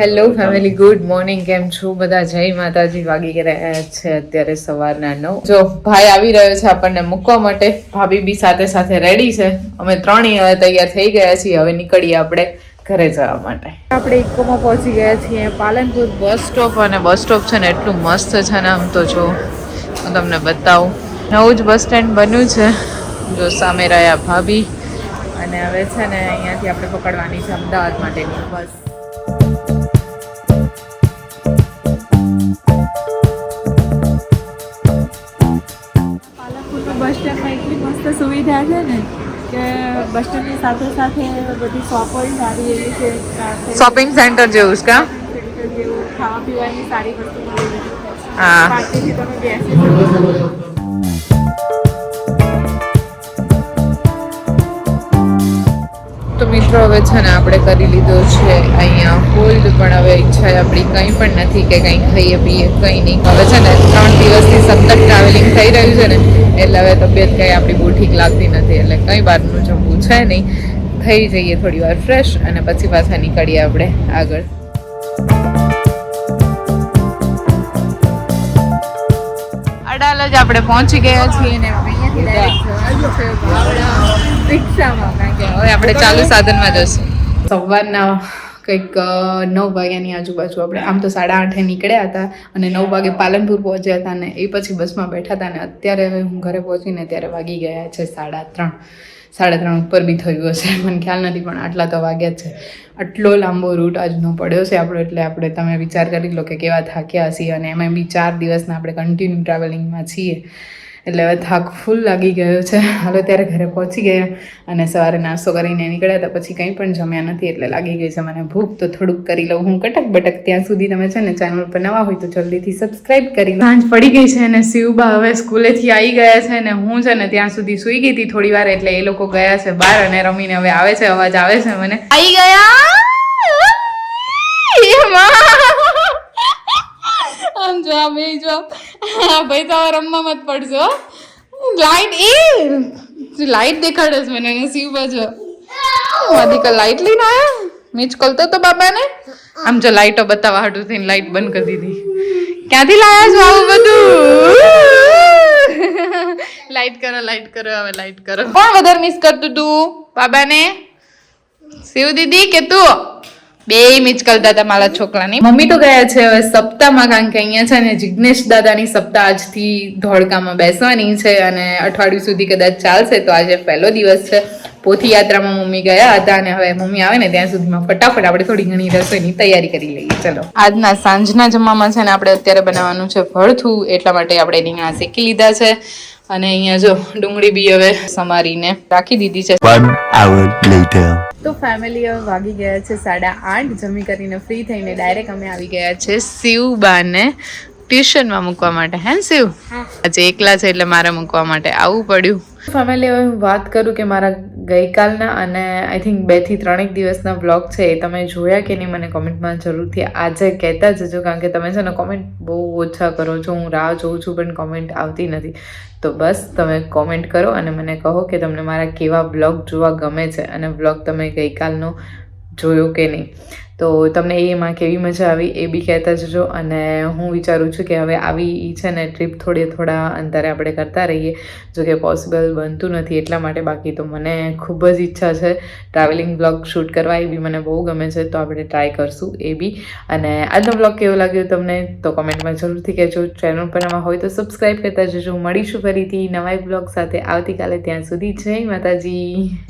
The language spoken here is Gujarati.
Hello family, good morning. કેમ છો બધા? જય માતાજી. વાગી રહ્યા છે અત્યારે સવારના નવ. જો ભાઈ આવી રહ્યો છે આપણને મૂકવા માટે. ભાભી બી સાથે સાથે રેડી છે. અમે ત્રણેય હવે તૈયાર થઈ ગયા છીએ. હવે નીકળીએ આપણે ઘરે જવા માટે. આપણે ઇકોમાં પહોંચી ગયા છીએ. પાલનપુર બસ સ્ટોપ અને બસ સ્ટોપ છે ને, એટલું મસ્ત છે ને આમ તો જો. હું તમને બતાવું. નવું જ બસ સ્ટેન્ડ બન્યું છે. જો સામે રહ્યા ભાભી. અને હવે છે ને અહીંયાથી આપણે પકડવાની છે અમદાવાદ માટેની બસ. કે બસ સ્ટેન્ડની સાથે સાથે બધી શોપો સારી એવી છે સાથે શોપિંગ સેન્ટર જેવું છે કા? સેન્ટર જેવું ખાવા પીવાની સારી વસ્તુ મળી રહી. છે હા. શાંતિથી તમે બેસી શકો તો મિત્રો હવે છે ને આપણે કરી લીધો છે અહીંયા હોલ્ડ પણ હવે ઈચ્છા આપણી કંઈ પણ નથી કે કંઈ ખાઈએ, પીએ, કંઈ નહીં. હવે છે ને ત્રણ દિવસથી સતત ટ્રાવેલિંગ થઈ રહ્યું છે ને, એટલે હવે તબિયત કંઈ આપણી બહુ ઠીક લાગતી નથી, એટલે કંઈ બહારનું જમવું છે નહીં. થઈ જઈએ થોડી વાર ફ્રેશ અને પછી પાછા નીકળીએ આપણે આગળ. અડાલ જ આપણે પહોંચી ગયા છીએ ને અહીંયાથી બાવળા આપણે ચાલુ સાધનમાં જશું. સવારના કંઈક નવ વાગ્યાની આજુબાજુ આપણે, આમ તો સાડા આઠે નીકળ્યા હતા અને નવ વાગે પાલનપુર પહોંચ્યા હતા ને એ પછી બસમાં બેઠા હતા ને અત્યારે હવે હું ઘરે પહોંચીને ત્યારે વાગી ગયા છે સાડા ત્રણ. સાડા ત્રણ ઉપર બી થયું હશે, મને ખ્યાલ નથી, પણ આટલા તો વાગ્યા છે. આટલો લાંબો રૂટ આજનો પડ્યો છે આપણો, એટલે આપણે તમે વિચાર કરી લો કે કેવા થાક્યા છીએ અને એમાં બી ચાર દિવસના આપણે કન્ટિન્યુ ટ્રાવેલિંગમાં છીએ. એટલે હવે થાક ફૂલ લાગી ગયો છે. હાલો ત્યારે ઘરે પહોંચી ગયા અને સવારે નાસ્તો કરીને નીકળ્યા હતા. પછી કંઈ પણ જમ્યા નથી એટલે લાગી ગઈ છે મને ભૂખ. તો થોડુંક કરી લઉં હું કટક બટક. ત્યાં સુધી તમે છે ને ચેનલ પર નવા હોય તો જલ્દીથી સબસ્ક્રાઇબ કરી લો. સાંજ પડી ગઈ છે અને શિવબા હવે સ્કૂલેથી આવી ગયા છે અને હું છે ને ત્યાં સુધી સૂઈ ગઈ હતી થોડી વાર એટલે એ લોકો ગયા છે બહાર અને રમીને હવે આવે છે અવાજ આવે છે મને. આવી ગયા? આમ જો આ બે જો હા, ભાઈ, તો રમવા મત પડશો લાઈટ એ! લાઈટ દેખાડે છે મને એને સી બાજુ. વાદિકા લાઈટ લઈને આવ્યા મીચ કોલતો તો બાબાને. આમ જો લાઈટો બતાવવા હાટું થઈને લાઈટ બંધ કરી દીધી. ક્યાંથી લાયા છો આવું બધું? લાઈટ કરો લાઈટ કરો, હવે લાઈટ કરો. કોણ વધારે મિસ કરતું તું? બાબાને? શિવ દીદી કે તું? બે મિચ કરતા હતા મારા છોકરાની. મમ્મી તો ગયા છે હવે સપ્તાહમાં, કારણ કે અહીંયા છે ને જિજ્ઞેશ દાદાની સપ્તાહ આજથી ધોળકામાં બેસવાની છે અને અઠવાડિયું સુધી કદાચ ચાલશે તો આજે પહેલો દિવસ છે. પોથી યાત્રામાં મમ્મી ગયા હતા અને હવે મમ્મી આવે ને ત્યાં સુધીમાં ફટાફટ આપણે થોડી ઘણી રસોઈની તૈયારી કરી લઈએ. ચલો. આજના સાંજના જમવામાં છે ને આપણે અત્યારે બનાવવાનું છે ભળથું, એટલા માટે આપણે રીંગણા શેકી લીધા છે. અને અહીંયા જો ડુંગળી બી હવે સમારીને રાખી દીધી છે. તો ફેમિલી હવે વાગી ગયા છે સાડા આઠ. જમી કરીને ફ્રી થઈને ડાયરેક્ટ અમે આવી ગયા છે શિવબાને ટ્યુશનમાં મૂકવા માટે. હે ને શિવ? આજે એકલા છે એટલે મારે મૂકવા માટે આવવું પડ્યું. ફેમિલી હવે હું વાત કરું કે મારા ગઈકાલના અને આઈ થિંક બેથી ત્રણેક દિવસના બ્લોગ છે એ તમે જોયા કે નહીં મને કોમેન્ટમાં જરૂરથી આજે કહેતા જજો, કારણ કે તમે છે ને કોમેન્ટ બહુ ઓછા કરો છો. હું રાહ જોઉં છું, પણ કોમેન્ટ આવતી નથી. તો બસ તમે કોમેન્ટ કરો અને મને કહો કે તમને મારા કેવા બ્લોગ જોવા ગમે છે. અને બ્લોગ તમે ગઈકાલનો જોયો કે નહીં. તો તમને એમાં કેવી મજા આવી એ બી કહેતા જજો અને હું વિચારું છું કે હવે આવી છે ને ટ્રીપ થોડે થોડા અંતરે આપણે કરતા રહીએ. જો કે પોસિબલ બનતું નથી એટલા માટે બાકી તો મને ખૂબ જ ઈચ્છા છે ટ્રાવેલિંગ બ્લોગ શૂટ કરવા, એ બી મને બહુ ગમે છે તો આપણે ટ્રાય કરશું એ બી. અને આજનો બ્લોગ કેવો લાગ્યો તમને તો કોમેન્ટમાં જરૂરથી કહેજો. ચેનલ પર નવા હોય તો સબસ્ક્રાઈબ કરતા જજો. મળીશું ફરીથી નવા બ્લોગ સાથે આવતીકાલે. ત્યાં સુધી જય માતાજી.